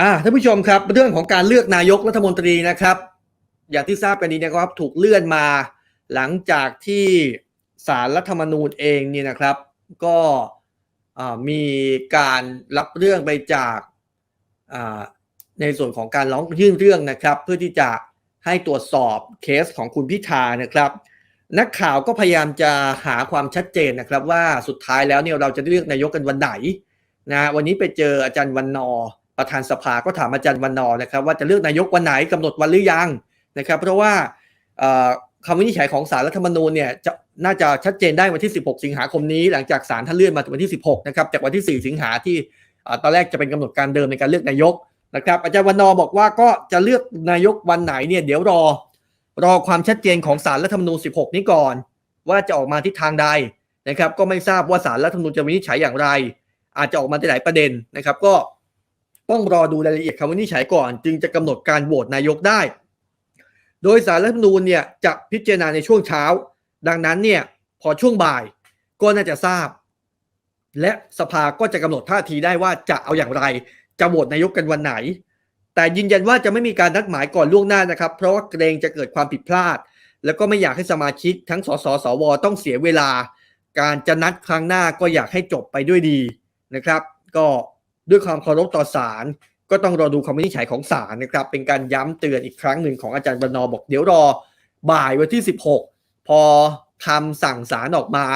อ่าท่านผู้ชมครับเรื่องของการเลือกนายกรัฐมนตรีนะครับ อย่างที่ทราบกันดีนะครับถูกเลื่อนมาหลังจากที่สารรัฐธรรมนูญเองเนี่ยนะครับ ก็มีการรับเรื่องไปจากในส่วนของการร้องยื่นเรื่องนะครับ เพื่อที่จะให้ตรวจสอบเคสของคุณพิธานะครับ นักข่าวก็พยายามจะหาความชัดเจนนะครับ ว่าสุดท้ายแล้วเนี่ยเราจะเลือกนายกกันวันไหนนะวันนี้ไปเจออาจารย์วันนอร์ ประธานสภาก็ถามอาจารย์วันนอนะครับว่าจะเลือกนายกวันไหนกำหนดวันหรือยังนะครับเพราะว่าคำวินิจฉัยของสารรัฐธรรมนูญเนี่ยจะน่าจะชัดเจนได้วันที่ 16 สิงหาคมนี้ หลังจากสารท่านเลื่อนมาถึงวันที่ 16 นะครับจากวันที่ 4 สิงหาที่ตอนแรกจะเป็นกำหนดการเดิมในการเลือกนายกนะครับอาจารย์วันนอบอกว่าก็จะเลือกนายกวันไหนเนี่ยเดี๋ยวรอรอความชัดเจนของสารรัฐธรรมนูญ 16 นี้ก่อน ว่าจะออกมาทิศทางใดนะครับก็ไม่ทราบว่าสารรัฐธรรมนูญจะวินิจฉัยอย่างไร อาจจะออกมาในหลายประเด็นนะครับก็ ต้องรอดูรายละเอียดคำวินิจฉัยก่อน จึงจะกำหนดการโหวตนายกได้ โดยสารรัฐธรรมนูญเนี่ยจะพิจารณาในช่วงเช้า ดังนั้นเนี่ยพอช่วงบ่ายก็น่าจะทราบ และสภาก็จะกำหนดท่าทีได้ว่าจะเอาอย่างไร จะโหวตนายกกันวันไหน แต่ยืนยันว่าจะไม่มีการนัดหมายก่อนล่วงหน้านะครับ เพราะว่าเกรงจะเกิดความผิดพลาด แล้วก็ไม่อยากให้สมาชิกทั้งสสสวต้องเสียเวลา การจะนัดครั้งหน้าก็อยากให้จบไปด้วยดีนะครับ ก็ ด้วยความเคารพต่อศาลก็ต้องรอดูคำวินิจฉัยของศาลนะครับ เป็นการย้ำเตือนอีกครั้งหนึ่งของอาจารย์บรรณอบอกเดี๋ยวรอบ่ายวันที่ 16 พอคำสั่งศาลออกมา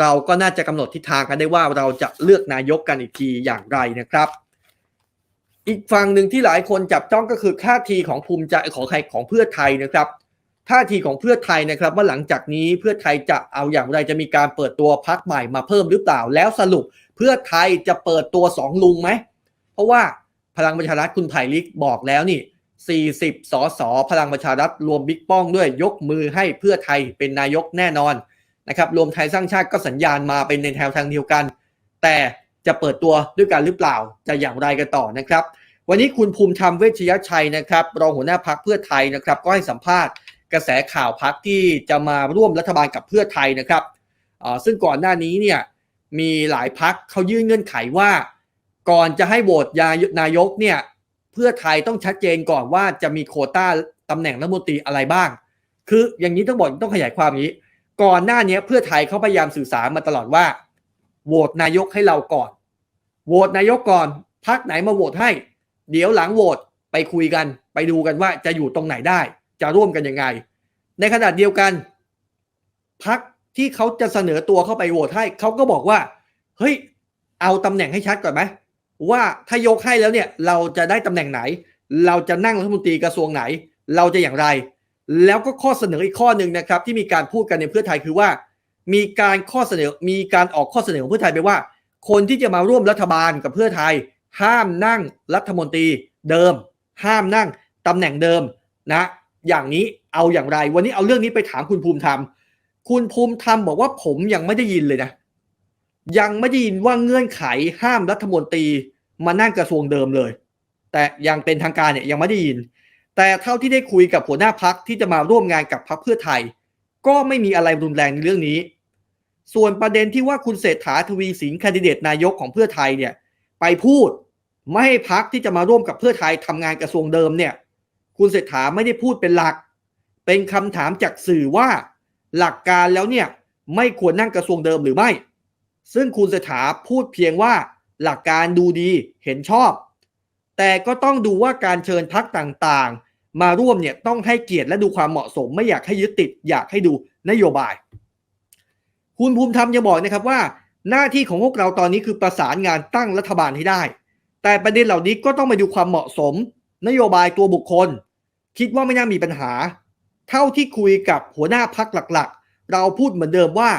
เราก็น่าจะกำหนดทิศทางกันได้ว่าเราจะเลือกนายกกันอีกทีอย่างไรนะครับ อีกฝั่งหนึ่งที่หลายคนจับจ้องก็คือท่าทีของภูมิใจของใครของเพื่อไทยนะครับ ท่าทีของเพื่อไทยนะครับว่าหลังจากนี้เพื่อไทยจะเอาอย่างไรจะมีการเปิดตัวพักใหม่มาเพิ่มหรือเปล่า แล้วสรุปเพื่อไทยจะเปิดตัวสองลุงไหม เพราะว่าพลังประชารัฐคุณไผ่ลิกบอกแล้วนี่ 40 สส พลังประชารัฐรวมบิ๊กป้องด้วยยกมือให้เพื่อไทยเป็นนายกแน่นอนนะครับรวมไทยสร้างชาติก็สัญญาณมาเป็นในแนวทางเดียวกัน แต่จะเปิดตัวด้วยกันหรือเปล่าจะอย่างไรกันต่อนะครับ วันนี้คุณภูมิธรรมเวชยชัยนะครับรองหัวหน้าพักเพื่อไทยนะครับก็ให้สัมภาษณ์ กระแสข่าวพักที่จะมาร่วมรัฐบาลกับเพื่อไทยนะครับซึ่งก่อนหน้านี้เนี่ยมีหลายพักเขายื่นเงื่อนไขว่า ก่อนจะให้โหวตยานายกเนี่ยเพื่อไทยต้องชัดเจนก่อนว่าจะมีโคต้าตำแหน่งรัฐมนตรีอะไรบ้าง คืออย่างนี้ต้องบอกต้องขยายความนี้ ก่อนหน้านี้เพื่อไทยเขาพยายามสื่อสารมาตลอดว่าโหวตนายกให้เราก่อน โหวตนายกก่อนพักไหนมาโหวตให้ เดี๋ยวหลังโหวตไปคุยกัน ไปดูกันว่าจะอยู่ตรงไหนได้ จะร่วมกันยังไง ในขณะเดียวกันพักที่เขาจะเสนอตัวเข้าไปโหวตให้เขาก็บอกว่า เฮ้ย เอาตำแหน่งให้ชัดก่อนไหมว่าถ้ายกให้แล้วเนี่ยเราจะได้ตำแหน่งไหน เราจะนั่งรัฐมนตรีกระทรวงไหน เราจะอย่างไร แล้วก็ข้อเสนออีกข้อหนึ่งนะครับ ที่มีการพูดกันในเพื่อไทยคือว่า มีการข้อเสนอมีการออกข้อเสนอของเพื่อไทยไปว่า คนที่จะมาร่วมรัฐบาลกับเพื่อไทย ห้ามนั่งรัฐมนตรีเดิม ห้ามนั่งตำแหน่งเดิมนะ อย่างนี้เอาอย่างไร วันนี้เอาเรื่องนี้ไปถามคุณภูมิธรรม คุณภูมิธรรมบอกว่าผมยังไม่ได้ยินเลยนะ ยังไม่ได้ยินว่าเงื่อนไขห้ามรัฐมนตรีมานั่งกระทรวงเดิมเลย แต่ยังเป็นทางการเนี่ยยังไม่ได้ยิน แต่เท่าที่ได้คุยกับหัวหน้าพักที่จะมาร่วมงานกับพักเพื่อไทย ก็ไม่มีอะไรรุนแรงในเรื่องนี้ ส่วนประเด็นที่ว่าคุณเศรษฐาทวีสินคนดิเดตนายกของเพื่อไทยเนี่ยไปพูดไม่ให้พักที่จะมาร่วมกับเพื่อไทยทำงานกระทรวงเดิมเนี่ย คุณเศรษฐาไม่ได้พูดเป็นหลัก เป็นคำถามจากสื่อว่าหลักการแล้วเนี่ยไม่ควรนั่งกระทรวงเดิมหรือไม่ ซึ่งคุณเศรษฐาพูดเพียงว่าหลักการดูดีเห็นชอบ แต่ก็ต้องดูว่าการเชิญพักต่างๆ มาร่วมเนี่ยต้องให้เกียรติและดูความเหมาะสม ไม่อยากให้ยึดติด อยากให้ดูนโยบาย คุณภูมิธรรมยังบอกนะครับว่า หน้าที่ของพวกเราตอนนี้คือประสานงานตั้งรัฐบาลให้ได้ แต่ประเด็นเหล่านี้ก็ต้องไปดูความเหมาะสม นโยบายตัวบุคคล คิดว่าไม่น่ามีปัญหา เท่าที่คุยกับหัวหน้าพักหลักๆ เราพูดเหมือนเดิมว่า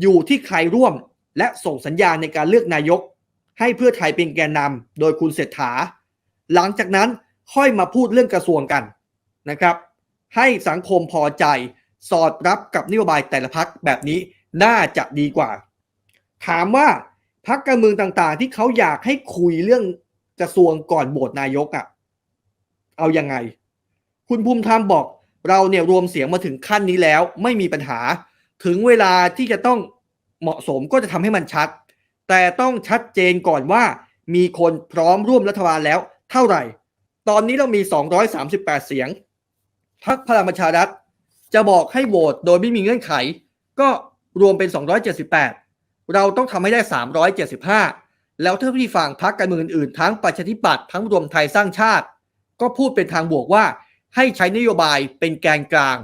อยู่ที่ใครร่วมและส่งสัญญาณในการเลือกนายก ให้เพื่อไทยเป็นแกนนำโดยคุณเศรษฐา หลังจากนั้นค่อยมาพูดเรื่องกระทรวงกันนะครับ ให้สังคมพอใจสอดรับกับนโยบายแต่ละพักแบบนี้น่าจะดีกว่า ถามว่าพักการเมืองต่างๆ ที่เขาอยากให้คุยเรื่องกระทรวงก่อนโหวตนายกอะ่ะ เอายังไง คุณภูมิธรรมบอกเราเนี่ยรวมเสียงมาถึงขั้นนี้แล้ว ไม่มีปัญหา ถึงเวลาที่จะต้องเหมาะสมก็จะทำให้มันชัด แต่ต้องชัดเจนก่อนว่ามีคนพร้อมร่วมรัฐบาลแล้วเท่าไหร่ ตอนนี้เรามี 238 เสียงพรรคพลังประชารัฐจะบอกให้โหวตโดยไม่มีเงื่อนไข ก็รวมเป็น 278 เราต้องทำให้ได้ 375 แล้วถ้าที่ฝั่งพรรคการเมืองอื่นๆทั้งประชาธิปัตย์ทั้งรวมไทยสร้างชาติ ก็พูดเป็นทางบวกว่า ให้ใช้นโยบายเป็นแกนกลาง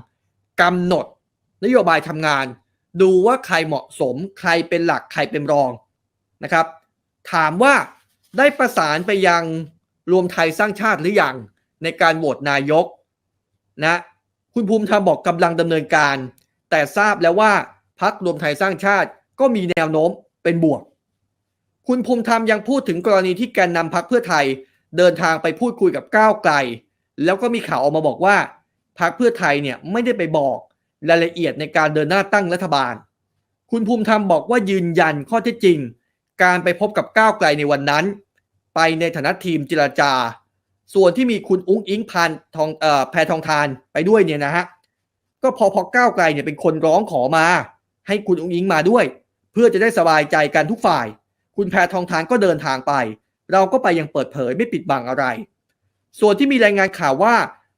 กำหนด นโยบายทำงาน ดูว่าใครเหมาะสม ใครเป็นหลักใครเป็นรองนะครับ ถามว่าได้ประสานไปยังรวมไทยสร้างชาติหรือยังในการโหวตนายกนะคุณภูมิธรรมบอกกำลังดำเนินการ แต่ทราบแล้วว่าพักรวมไทยสร้างชาติก็มีแนวโน้มเป็นบวก คุณภูมิธรรมยังพูดถึงกรณีที่แกนนำพักเพื่อไทย เดินทางไปพูดคุยกับก้าวไกล แล้วก็มีข่าวออกมาบอกว่าพักเพื่อไทยเนี่ยไม่ได้ไปบอกรายละเอียดในการเดินหน้าตั้งรัฐบาล คุณภูมิธรรมบอกว่ายืนยันข้อเท็จจริง การไปพบกับก้าวไกลในวันนั้น ไปในฐานะทีมเจรจา ส่วนที่มีคุณอุ้งอิงพันทองเอ่อแพทองทานไปด้วยเนี่ยนะฮะก็พอพอก้าวไกลเนี่ยเป็นคนร้องขอมา ให้คุณอุ้งอิงมาด้วย เพื่อจะได้สบายใจกันทุกฝ่าย คุณแพทองทานก็เดินทางไป เราก็ไปยังเปิดเผยไม่ปิดบังอะไร ส่วนที่มีรายงานข่าวว่า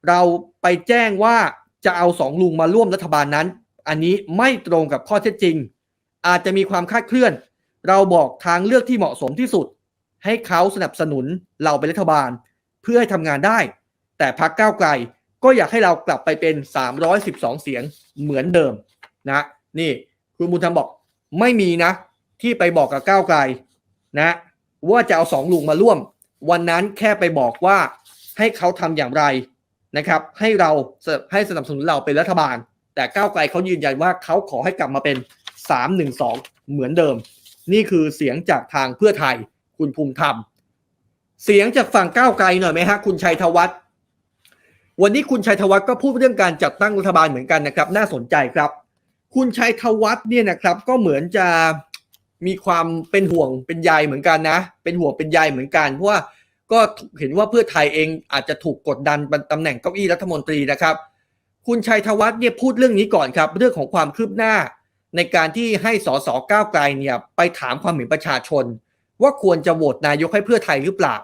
เราไปแจ้งว่าจะเอาสองลุงมาร่วมรัฐบาลนั้น อันนี้ไม่ตรงกับข้อเท็จจริง อาจจะมีความคลาดเคลื่อน เราบอกทางเลือกที่เหมาะสมที่สุด ให้เขาสนับสนุนเราเป็นรัฐบาล เพื่อให้ทำงานได้ แต่พักก้าวไกลก็อยากให้เรากลับไปเป็น 312 เสียงเหมือนเดิมนะนี่คุณบุญธรรมบอกไม่มีนะ ที่ไปบอกกับก้าวไกลนะ ว่าจะเอาสองลุงมาร่วม วันนั้นแค่ไปบอกว่า ให้เขาทำอย่างไรนะครับ ให้เราให้สนับสนุนเราเป็นรัฐบาล แต่ก้าวไกลเขายืนยันว่าเขาขอให้กลับมาเป็น 312 เหมือนเดิม นี่คือเสียงจากทางเพื่อไทยคุณภูมิธรรม เสียงจากฝั่งก้าวไกลหน่อยไหมฮะคุณชัยธวัฒน์วันนี้คุณชัยธวัฒน์ก็พูดเรื่องการจัดตั้งรัฐบาลเหมือนกันนะครับ น่าสนใจครับ คุณชัยธวัฒน์เนี่ยนะครับ ก็เหมือนจะมีความเป็นห่วงเป็นใยเหมือนกันนะ เป็นห่วงเป็นใยเหมือนกันเพราะว่า ก็เห็นว่าเพื่อไทยเองอาจจะถูกกดดันตำแหน่งเก้าอี้รัฐมนตรีนะครับ คุณชัยธวัฒน์เนี่ยพูดเรื่องนี้ก่อนครับ เรื่องของความคืบหน้าในการที่ให้สสก้าวไกลเนี่ยไปถามความเห็นประชาชน ว่าควรจะโหวตนายกให้เพื่อไทยหรือเปล่า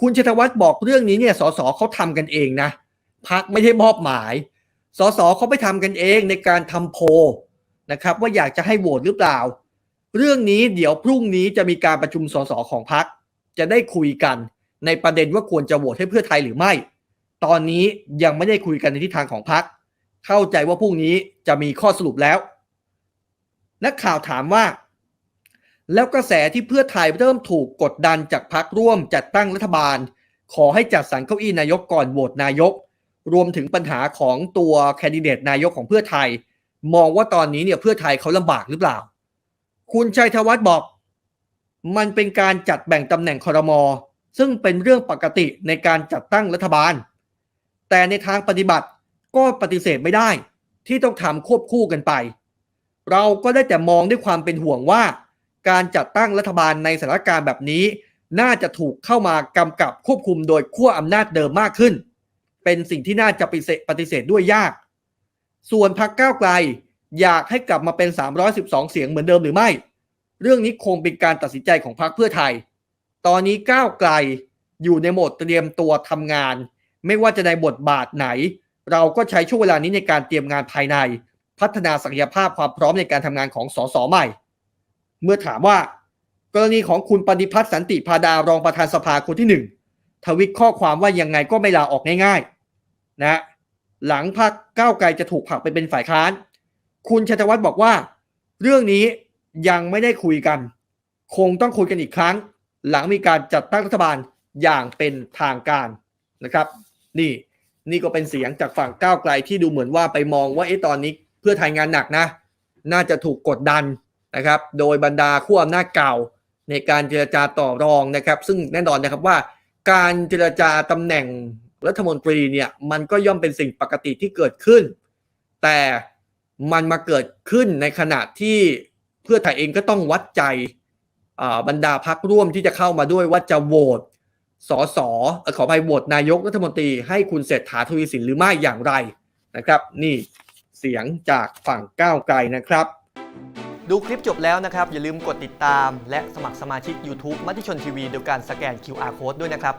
คุณชัยธวัฒน์บอกเรื่องนี้เนี่ยสสเขาทำกันเองนะพักไม่ได้มอบหมาย สสเขาไปทำกันเองในการทำโพลนะครับว่าอยากจะให้โหวตหรือเปล่า เรื่องนี้เดี๋ยวพรุ่งนี้จะมีการประชุมสสของพักจะได้คุยกัน ในประเด็นว่าควรจะโหวตให้เพื่อไทยหรือไม่ ตอนนี้ยังไม่ได้คุยกันในทิศทางของพักเข้าใจว่าพรุ่งนี้จะมีข้อสรุปแล้ว นักข่าวถามว่า แล้วกระแสที่เพื่อไทยเริ่มถูกกดดันจากพักร่วมจัดตั้งรัฐบาล ขอให้จัดสรรเก้าอี้นายกก่อนโหวตนายก รวมถึงปัญหาของตัวแคนดิเดตนายกของเพื่อไทย มองว่าตอนนี้เนี่ยเพื่อไทยเขาลำบากหรือเปล่า คุณชัยธวัฒน์บอก มันเป็นการจัดแบ่งตำแหน่งคอรมอ ซึ่งเป็นเรื่องปกติในการจัดตั้งรัฐบาล แต่ในทางปฏิบัติก็ปฏิเสธไม่ได้ที่ต้องทำควบคู่กันไป เราก็ได้แต่มองด้วยความเป็นห่วงว่า การจัดตั้งรัฐบาลในสถานการณ์แบบนี้ น่าจะถูกเข้ามากำกับควบคุมโดยขั้วอำนาจเดิมมากขึ้น เป็นสิ่งที่น่าจะปฏิเสธด้วยยาก ส่วนพรรคก้าวไกลอยากให้กลับมาเป็น 312 เสียงเหมือนเดิมหรือไม่ เรื่องนี้คงเป็นการตัดสินใจของพรรคเพื่อไทย ตอนนี้ก้าวไกลอยู่ในโหมดเตรียมตัวทำงาน ไม่ว่าจะในบทบาทไหน เราก็ใช้ช่วงเวลานี้ในการเตรียมงานภายใน พัฒนาศักยภาพความพร้อมในการทำงานของสสใหม่ เมื่อถามว่ากรณีของคุณปฏิพัฒน์สันติพาดารองประธานสภาคนที่หนึ่งทวิตข้อความว่ายังไงก็ไม่ลาออกง่ายๆนะหลังพักก้าวไกลจะถูกผลักไปเป็นฝ่ายค้าน คุณชัยธวัฒน์บอกว่า เรื่องนี้ยังไม่ได้คุยกัน คงต้องคุยกันอีกครั้ง หลังมีการจัดตั้งรัฐบาลอย่างเป็นทางการนะครับ นี่นี่ก็เป็นเสียงจากฝั่งก้าวไกลที่ดูเหมือนว่าไปมองว่าเอ๊ะตอนนี้เพื่อไทยงานหนักนะ น่าจะถูกกดดันนะครับ โดยบรรดาขั้วอำนาจเก่าในการเจรจาต่อรองนะครับ ซึ่งแน่นอนนะครับว่าการเจรจาตำแหน่งรัฐมนตรีเนี่ยมันก็ย่อมเป็นสิ่งปกติที่เกิดขึ้น แต่มันมาเกิดขึ้นในขณะที่เพื่อไทยเองก็ต้องวัดใจ บรรดาพักร่วมที่จะเข้ามาด้วยว่าจะโหวตสสขอไปโหวตนายกรัฐมนตรีให้คุณเศรษฐาทวีสินหรือไม่อย่างไรนะครับ นี่เสียงจากฝั่งก้าวไกลนะครับ ดูคลิปจบแล้วนะครับ อย่าลืมกดติดตาม และสมัครสมาชิก YouTube มติชนทีวีโดยการสแกน QR Code ด้วยนะครับ